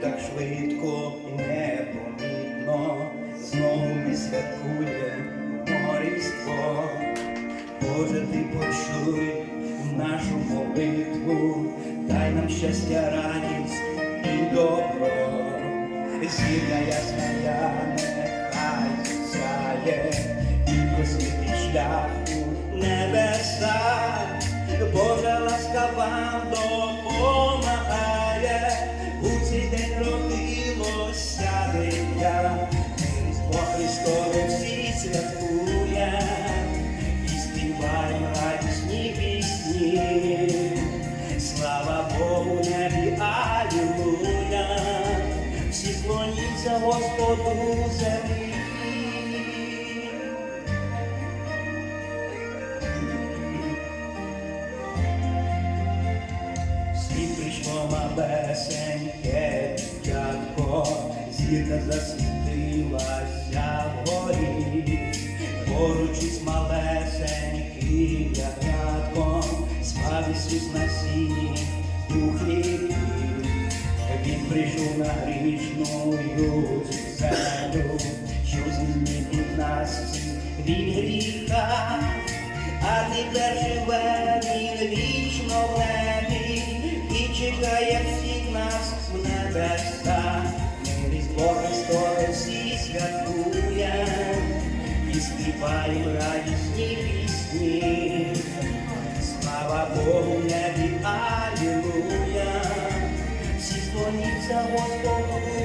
так швидко і непомітно, знову ми святкуємо Різдво. Боже, ти почуй нашу молитву, дай нам щастя, радість і добро. зірна ясна Христове всі святкує, і співаємо радісні пісні. Слава Богу, небі, алілуя, всі клоніться Господу землі. Світ прийшло малесеньке дитятко, зірка засвітилася вгорі, поруч із малесеньким ягнятком, спав Ісус на сіні у. Він прийшов на грішну землю, що звільнив від нас від гріха, а тепер живе він вічно в небі і чекає всіх нас в небеса. Всі і співаю радісні пісні. Слава Богу, небі, алілуя, всі склоніться Господу